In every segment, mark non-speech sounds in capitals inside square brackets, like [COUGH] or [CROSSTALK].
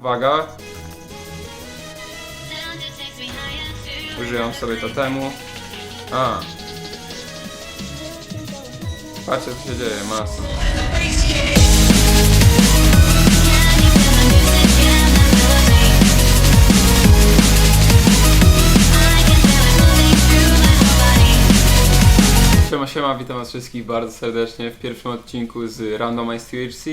Uwaga. Użyją sobie totemu. A. Patrzcie co się dzieje, masa. Siema, siema, witam was wszystkich bardzo serdecznie w pierwszym odcinku z Randomized UHC.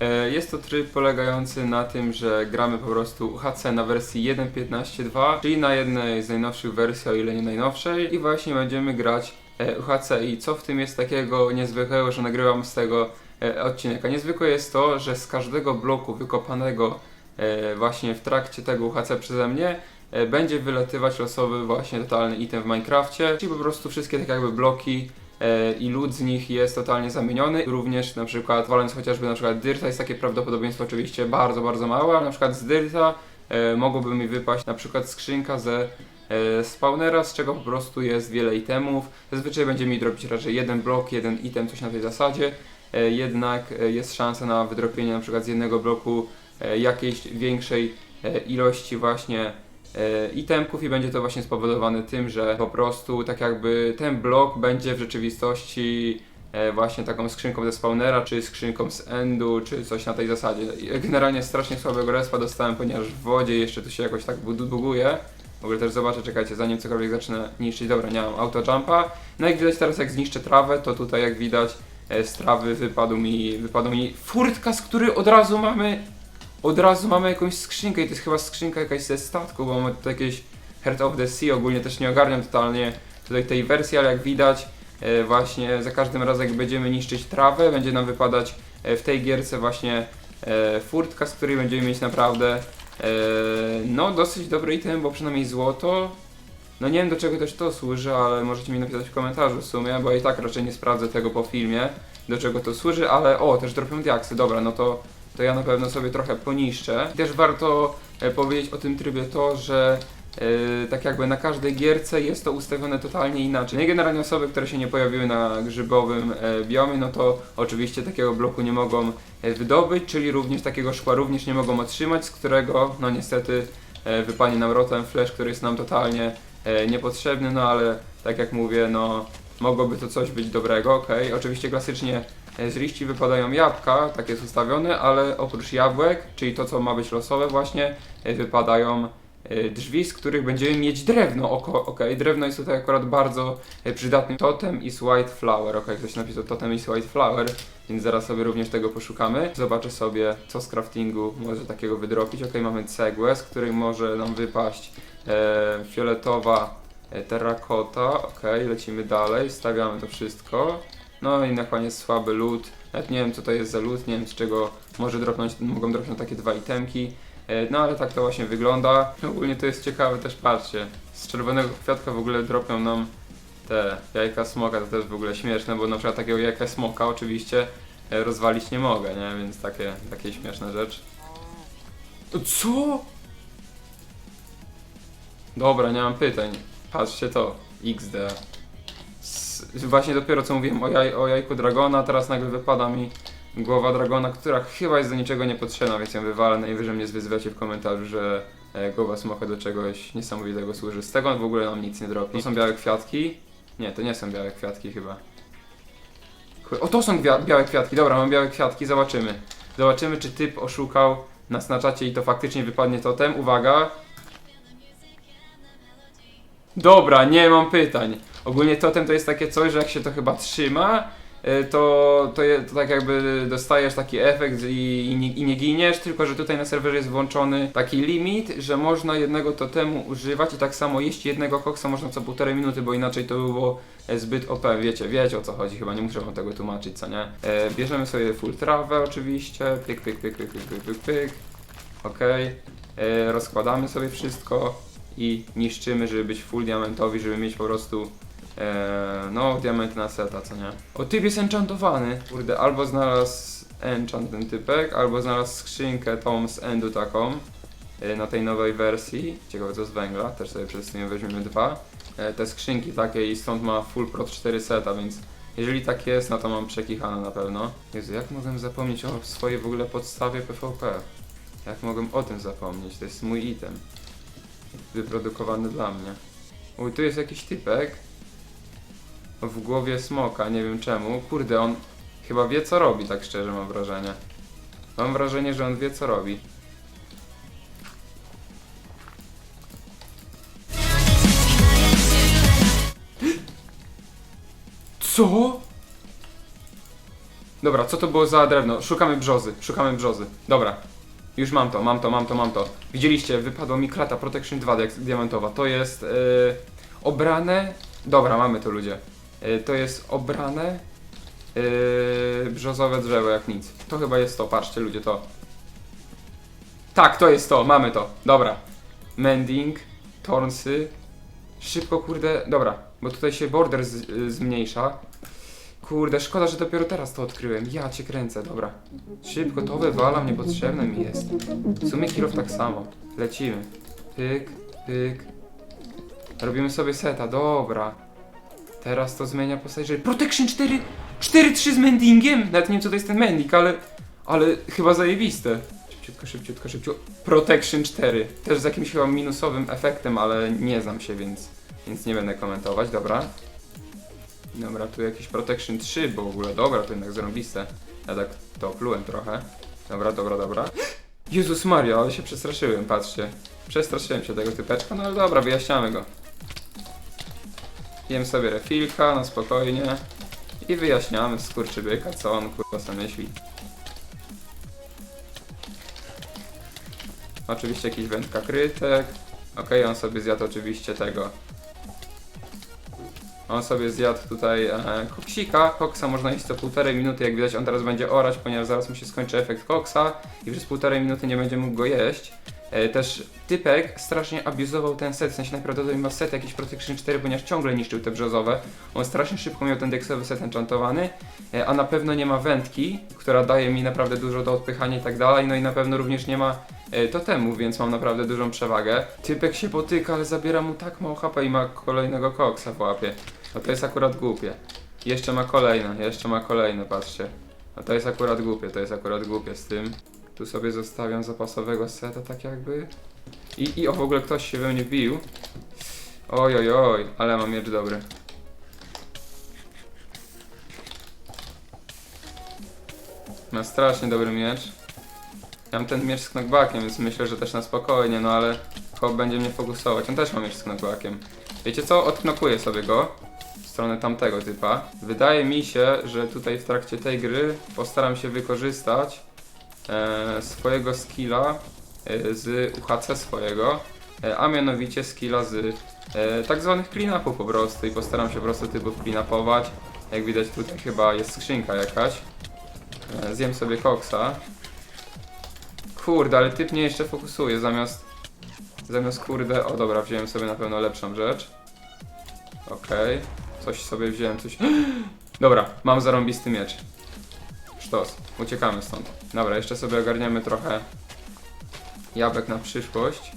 E, Jest to tryb polegający na tym, że gramy po prostu UHC na wersji 1.15.2, czyli na jednej z najnowszych wersji, o ile nie najnowszej i właśnie będziemy grać e, UHC i co w tym jest takiego niezwykłego, że nagrywam z tego e, odcinek. A niezwykłe jest to, że z każdego bloku wykopanego właśnie w trakcie tego UHC przeze mnie będzie wylatywać losowy właśnie totalny item w Minecrafcie, czyli po prostu wszystkie tak jakby bloki i lód z nich jest totalnie zamieniony. Również na przykład waląc chociażby na przykład dyrta jest takie prawdopodobieństwo oczywiście bardzo, bardzo małe, ale na przykład z dyrta e, mogłoby mi wypaść na przykład skrzynka ze e, spawnera, z czego po prostu jest wiele itemów. Zazwyczaj będzie mi dropić raczej jeden blok, jeden item, coś na tej zasadzie. E, jednak e, jest szansa na wydropienie na przykład z jednego bloku e, jakiejś większej e, ilości właśnie e, itemków i będzie to właśnie spowodowane tym, że po prostu tak jakby ten blok będzie w rzeczywistości e, właśnie taką skrzynką ze spawnera, czy skrzynką z endu, czy coś na tej zasadzie. Generalnie strasznie słabego respa dostałem, ponieważ w wodzie jeszcze tu się jakoś tak buguje. W ogóle też zobaczę, czekajcie, zanim cokolwiek zacznę niszczyć. Dobra, nie mam autojumpa. No jak widać teraz jak zniszczę trawę, to tutaj jak widać e, z trawy wypadł mi, wypadł mi furtka, z której od razu mamy od razu mamy jakąś skrzynkę i to jest chyba skrzynka jakaś ze statku, bo mamy tutaj jakieś Heart of the Sea, ogólnie też nie ogarniam totalnie tutaj tej wersji, ale jak widać e, właśnie za każdym razem jak będziemy niszczyć trawę, będzie nam wypadać e, w tej gierce właśnie e, furtka, z której będziemy mieć naprawdę no dosyć dobry item, bo przynajmniej złoto. No nie wiem do czego też to służy, ale możecie mi napisać w komentarzu w sumie, bo i tak raczej nie sprawdzę tego po filmie, do czego to służy, ale o, też dropią diaksy, dobra, no to to ja na pewno sobie trochę poniszczę. Też warto e, powiedzieć o tym trybie to, że e, tak jakby na każdej gierce jest to ustawione totalnie inaczej. No generalnie osoby, które się nie pojawiły na grzybowym e, biomie, no to oczywiście takiego bloku nie mogą e, wydobyć, czyli również takiego szkła również nie mogą otrzymać, z którego no niestety e, wypanie nam rotem flash, który jest nam totalnie niepotrzebny, no ale tak jak mówię, no mogłoby to coś być dobrego, okej. Oczywiście klasycznie Z liści wypadają jabłka, tak jest ustawione, ale oprócz jabłek, czyli to co ma być losowe właśnie, e, wypadają e, drzwi, z których będziemy mieć drewno. Oko, okej, drewno jest tutaj akurat bardzo e, przydatny. Totem is white flower, okej, ktoś napisał totem is white flower, więc zaraz sobie również tego poszukamy. Zobaczę sobie, co z craftingu może takiego wydropić. Okej, mamy cegłę, z której może nam wypaść e, fioletowa e, terrakota. Okej, lecimy dalej, stawiamy to wszystko. No i na koniec słaby lód. Nawet nie wiem co to jest za lód, nie wiem z czego może dropnąć, mogą dropnąć takie dwa itemki. E, No ale tak to właśnie wygląda. Ogólnie to jest ciekawe też, patrzcie. Z czerwonego kwiatka w ogóle dropią nam te jajka smoka, to też w ogóle śmieszne, bo na przykład takiego jajka smoka oczywiście e, rozwalić nie mogę, nie? Więc takie, takie śmieszne rzecz. Co? Dobra, nie mam pytań. Patrzcie to. XD. Właśnie dopiero co mówiłem o, jaj, o jajku dragona, teraz nagle wypada mi głowa dragona, która chyba jest do niczego niepotrzebna, więc ją wywalę. Najwyżej mnie zwyzywacie w komentarzu, że e, głowa smoka do czegoś niesamowitego służy. Z tego w ogóle nam nic nie dropi. To są białe kwiatki. Nie, to nie są białe kwiatki chyba. O, to są białe kwiatki. Dobra, mam białe kwiatki, zobaczymy. Zobaczymy, czy typ oszukał nas na czacie i to faktycznie wypadnie totem. Uwaga. Dobra, nie mam pytań. Ogólnie totem to jest takie coś, że jak się to chyba trzyma, y, to, to, je, to tak jakby dostajesz taki efekt i, i, nie, i nie giniesz, tylko że tutaj na serwerze jest włączony taki limit, że można jednego totemu używać i tak samo jeść jednego koksa można co półtorej minuty, bo inaczej to by było e, zbyt OP, wiecie, wiecie o co chodzi, chyba nie muszę wam tego tłumaczyć, co nie? E, bierzemy sobie full trawę oczywiście, pyk, pyk, pyk, pyk, pyk, pyk, pyk, pyk. E, rozkładamy sobie wszystko i niszczymy, żeby być full diamentowi, żeby mieć po prostu e, no diament na seta, co nie? O, typ jest enchantowany. Kurde, albo znalazł enchant ten typek, albo znalazł skrzynkę tą z endu taką e, na tej nowej wersji. Ciekawe co z węgla, też sobie przetestujemy, weźmiemy dwa. E, te skrzynki takie i stąd ma full prot 4 seta, więc jeżeli tak jest, no to mam przekichane na pewno. Jezu, jak mogłem zapomnieć o swojej w ogóle podstawie PvP? Jak mogłem o tym zapomnieć? To jest mój item. Wyprodukowany dla mnie. Uj, tu jest jakiś typek. W głowie smoka, nie wiem czemu. Kurde, on chyba wie co robi, tak szczerze mam wrażenie. Mam wrażenie, że on wie co robi. Co? Dobra, co to było za drewno? Szukamy brzozy, szukamy brzozy. Dobra. Już mam to, mam to, mam to, mam to. Widzieliście, wypadła mi klata Protection 2 diak- diamentowa. To jest yy, obrane. Dobra, mamy to ludzie. Yy, to jest obrane yy, brzozowe drzewo jak nic. To chyba jest to, patrzcie ludzie, to. Tak, to jest to, mamy to. Dobra. Mending, tornsy. Szybko, kurde. Dobra, bo tutaj się border z, zmniejsza. Kurde, szkoda, że dopiero teraz to odkryłem. Ja cię kręcę, dobra. Szybko, to wywalam, niepotrzebne mi jest. W sumie Kirow tak samo. Lecimy. Pyk, pyk. Robimy sobie seta, dobra. Teraz to zmienia postać, że Protection 4, 4-3 z mendingiem. Nawet nie wiem co to jest ten mending, ale, ale chyba zajebiste. Szybciutko, szybciutko, szybciutko. Protection 4. Też z jakimś chyba minusowym efektem, ale nie znam się, więc, więc nie będę komentować, dobra. Dobra, tu jakiś Protection 3, bo w ogóle dobra, to jednak zarąbiste. Ja tak to plułem trochę. Dobra, dobra, dobra. [GASPS] Jezus Maria, ale się przestraszyłem, patrzcie. Przestraszyłem się tego typeczka, no ale dobra, wyjaśniamy go. Jem sobie refilka, na spokojnie. I wyjaśniamy skurczybyka, co on kurwa sobie myśli. Oczywiście jakiś wędka krytek. Okej, on sobie zjadł oczywiście tego. On sobie zjadł tutaj e, koksika. Koksa można jeść co półtorej minuty. Jak widać, on teraz będzie orać, ponieważ zaraz mu się skończy efekt koksa i przez półtorej minuty nie będzie mógł go jeść. E, też typek strasznie abuzował ten set, w sensie najprawdopodobniej ma set jakiś Protection 4, ponieważ ciągle niszczył te brzozowe. On strasznie szybko miał ten deksowy set enchantowany, e, a na pewno nie ma wędki, która daje mi naprawdę dużo do odpychania i tak dalej, no i na pewno również nie ma e, totemu, więc mam naprawdę dużą przewagę. Typek się potyka, ale zabiera mu tak mało HP i ma kolejnego koksa w łapie. No to jest akurat głupie. Jeszcze ma kolejne, jeszcze ma kolejne, patrzcie. No to jest akurat głupie, to jest akurat głupie z tym. Tu sobie zostawiam zapasowego seta tak jakby. I, i o w ogóle ktoś się we mnie bił. Oj, oj, oj, ale mam miecz dobry. Ma strasznie dobry miecz. Ja mam ten miecz z knockbackiem, więc myślę, że też na spokojnie, no ale Hop będzie mnie fokusować. On też ma miecz z knockbackiem. Wiecie co? Odknokuję sobie go w stronę tamtego typa. Wydaje mi się, że tutaj w trakcie tej gry postaram się wykorzystać swojego skilla e, z UHC swojego, e, a mianowicie skilla z e, tak zwanych clean-upów po prostu i postaram się po prostu typów clean-upować. Jak widać tutaj chyba jest skrzynka jakaś. E, zjem sobie koksa. Kurde, ale typ mnie jeszcze fokusuje zamiast Zamiast kurde, o dobra, wziąłem sobie na pewno lepszą rzecz. Okej, coś sobie wziąłem, coś... [GASPS] Dobra, mam zarąbisty miecz. Sztos, uciekamy stąd. Dobra, jeszcze sobie ogarniamy trochę jabłek na przyszłość.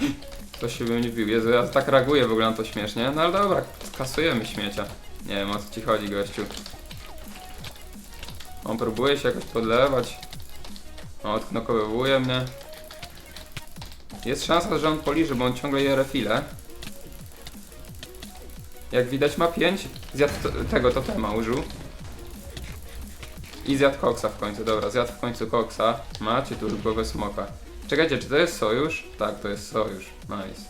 [GASPS] Ktoś się by mnie wbił. Jezu, ja tak reaguję w ogóle na to śmiesznie. No ale dobra, kasujemy śmiecia. Nie wiem o co ci chodzi, gościu. On próbuje się jakoś podlewać. On odknokowywuje mnie. Jest szansa, że on poliży, bo on ciągle je refile. Jak widać ma 5. Zjadł to, tego totema użył. I zjadł koksa w końcu, dobra, zjadł w końcu koksa. Macie tu głowę smoka. Czekajcie, czy to jest sojusz? Tak, to jest sojusz. Nice.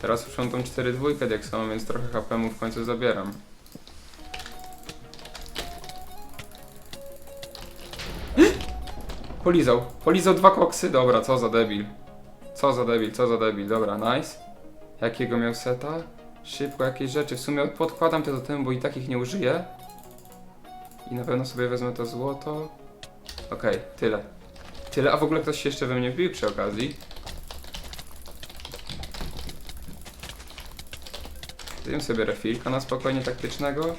Teraz mam tą 4 dwójkę jak są, więc trochę HP mu w końcu zabieram. [GASPS] Polizał. Polizał dwa koksy? Dobra, co za debil. Co za debil, co za debil, dobra, nice. Jakiego miał seta? Szybko jakieś rzeczy. W sumie podkładam te do temu, bo i tak ich nie użyję. I na pewno sobie wezmę to złoto. Okej, tyle. Tyle, a w ogóle ktoś się jeszcze we mnie wbił przy okazji. Zjem sobie refilka na spokojnie taktycznego.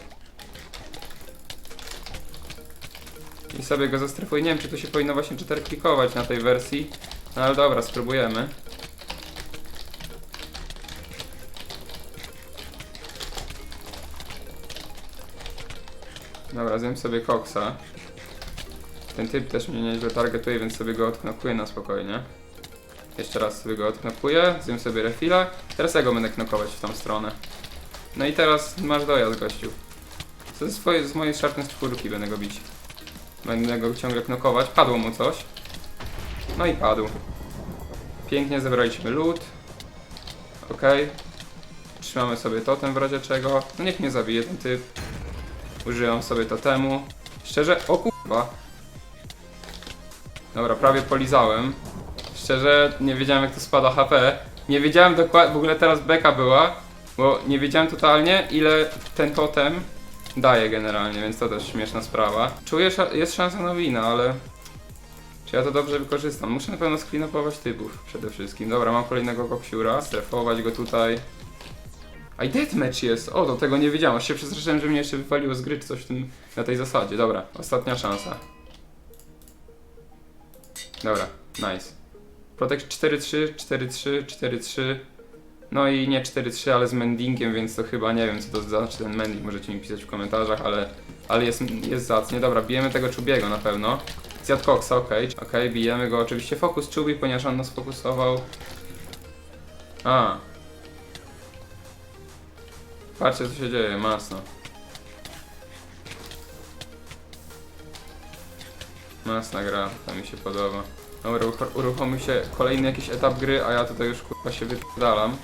I sobie go zastrefuję. Nie wiem, czy to się powinno właśnie czyter klikować na tej wersji. No ale dobra, spróbujemy. Dobra, zjem sobie koksa. Ten typ też mnie nieźle targetuje, więc sobie go odknokuję na spokojnie. Jeszcze raz sobie go odknokuję, zjem sobie refila. Teraz ja go będę knokować w tą stronę. No i teraz masz dojazd, gościu. Ze swojej, z mojej sharpness czwórki będę go bić. Będę go ciągle knokować. Padło mu coś. No i padł. Pięknie zebraliśmy loot. Ok. Trzymamy sobie totem w razie czego. No niech mnie zabije ten typ. Użyłam sobie totemu. Szczerze, o kurwa. Dobra, prawie polizałem. Szczerze, nie wiedziałem jak to spada HP. Nie wiedziałem dokładnie, w ogóle teraz beka była, bo nie wiedziałem totalnie ile ten totem daje generalnie, więc to też śmieszna sprawa. Czuję, jest szansa na wina, ale czy ja to dobrze wykorzystam? Muszę na pewno screenopować typów przede wszystkim. Dobra, mam kolejnego koksiura, strefować go tutaj. A i deathmatch jest! O, do tego nie wiedziałem, aż się przestraszyłem, że mnie jeszcze wypaliło z gry czy coś w tym, na tej zasadzie. Dobra, ostatnia szansa. Dobra, nice. Protect 4-3, 4-3, 4-3. No i nie 4-3, ale z mendingiem, więc to chyba nie wiem co to znaczy ten mending, możecie mi pisać w komentarzach, ale, ale jest, jest zacnie. Dobra, bijemy tego Czubiego na pewno. Zjadł Coxa, okej, okej, bijemy go oczywiście. Fokus Czubi, ponieważ on nas fokusował. A. Patrzcie co się dzieje, masno. Masna gra, to mi się podoba. Dobra, uruch- uruchomił się kolejny jakiś etap gry, a ja tutaj już kurwa się wydalam.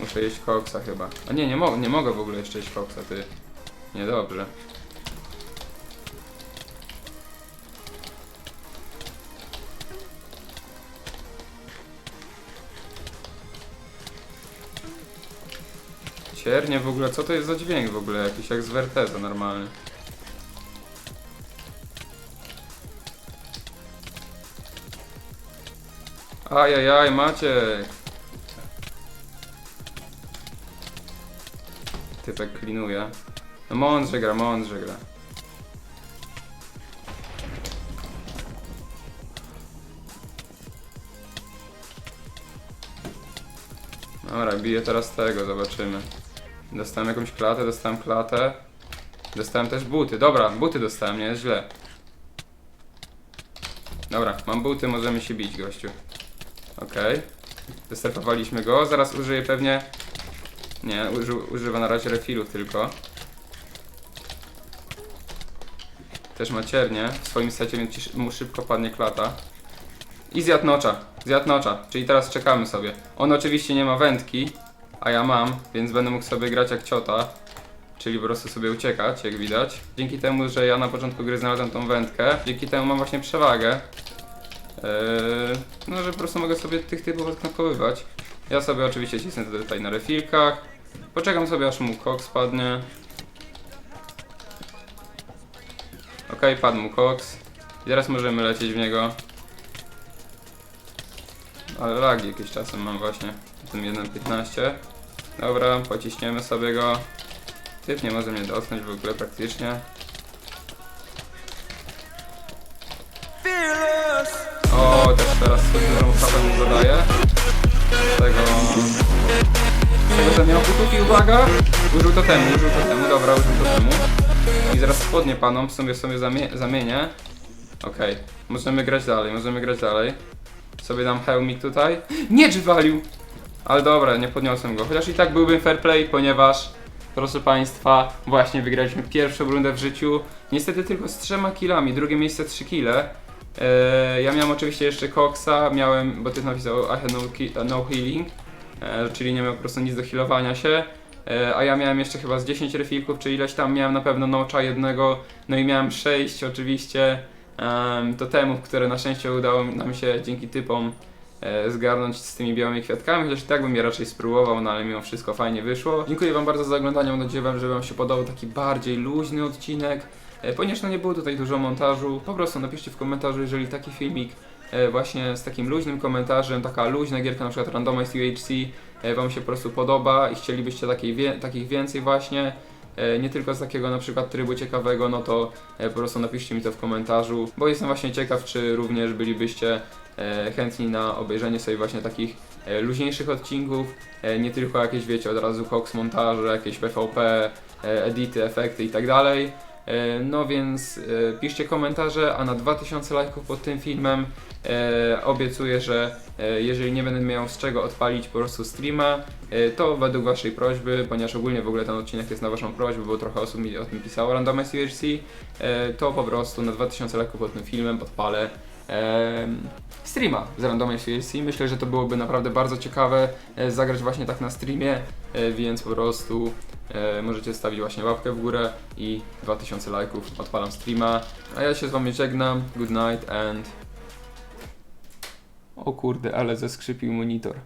Muszę jeść koksa chyba. A nie, nie, mo nie mogę w ogóle jeszcze jeść koksa, ty. Niedobrze. Ciernie w ogóle, co to jest za dźwięk w ogóle? Jakiś jak z Verteza normalny. Ajajaj, Maciek! Typek klinuje. No mądrze gra, mądrze gra. Dobra, biję teraz tego, zobaczymy. Dostałem jakąś klatę, dostałem klatę. Dostałem też buty. Dobra, buty dostałem, nie źle. Dobra, mam buty, możemy się bić, gościu. Okej. Wystrefowaliśmy go. Zaraz użyję pewnie... Nie, uży, używa na razie refilu tylko. Też ma ciernie w swoim secie, więc mu szybko padnie klata. I zjadł nocza. Zjadł nocza. Czyli teraz czekamy sobie. On oczywiście nie ma wędki, a ja mam, więc będę mógł sobie grać jak ciota. Czyli po prostu sobie uciekać, jak widać. Dzięki temu, że ja na początku gry znalazłem tą wędkę, dzięki temu mam właśnie przewagę. Eee, no, że po prostu mogę sobie tych typów odknokowywać. Ja sobie oczywiście cisnę tutaj na refilkach. Poczekam sobie aż mu koks padnie. Okej, padł mu koks. I teraz możemy lecieć w niego. Ale lagi jakieś czasem mam właśnie. Tym 1.15. Dobra, pociśniemy sobie go. Typ nie może mnie dotknąć w ogóle praktycznie. O, też teraz sobie dużą chapę mu zadaję. Tego... Z tego, że miał kutuki, uwaga! Użył to temu, użył to temu, dobra, użył to temu. I zaraz spodnie panom sobie sobie zamie zamienię. Okej, możemy grać dalej, możemy grać dalej. Sobie dam hełmik tutaj. Nie walił! Ale dobra, nie podniosłem go. Chociaż i tak byłbym fair play, ponieważ proszę Państwa, właśnie wygraliśmy pierwszą rundę w życiu. Niestety tylko z trzema killami, drugie miejsce 3 kile. Eee, ja miałem oczywiście jeszcze Coxa, miałem, bo ty napisał I had no, ki- no healing, eee, czyli nie miał po prostu nic do healowania się. Eee, a ja miałem jeszcze chyba z 10 refilków, czy ileś tam miałem na pewno nocza jednego, no i miałem 6 oczywiście um, totemów, które na szczęście udało nam się dzięki typom zgarnąć z tymi białymi kwiatkami, chociaż tak bym je raczej spróbował, no ale mimo wszystko fajnie wyszło. Dziękuję Wam bardzo za oglądanie, mam nadzieję, że Wam się podobał taki bardziej luźny odcinek, e, ponieważ no nie było tutaj dużo montażu, po prostu napiszcie w komentarzu, jeżeli taki filmik e, właśnie z takim luźnym komentarzem, taka luźna gierka na przykład Randomize UHC e, Wam się po prostu podoba i chcielibyście takiej takich więcej właśnie, e, nie tylko z takiego na przykład trybu ciekawego, no to e, po prostu napiszcie mi to w komentarzu, bo jestem właśnie ciekaw, czy również bylibyście e, chętni na obejrzenie sobie właśnie takich e, luźniejszych odcinków, e, nie tylko jakieś wiecie od razu koks montaże, jakieś PvP, e, edity, efekty i tak dalej. E, No więc e, piszcie komentarze, a na 2000 lajków pod tym filmem e, obiecuję, że e, jeżeli nie będę miał z czego odpalić po prostu streama, e, to według waszej prośby, ponieważ ogólnie w ogóle ten odcinek jest na waszą prośbę, bo trochę osób mi o tym pisało, Randomize UHC, e, to po prostu na 2000 lajków pod tym filmem odpalę streama z Randomize UHC. Myślę, że to byłoby naprawdę bardzo ciekawe e, zagrać właśnie tak na streamie, e, więc po prostu e, możecie stawić właśnie łapkę w górę i 2000 lajków odpalam streama. A ja się z wami żegnam. Good night and... O kurde, ale zeskrzypił monitor.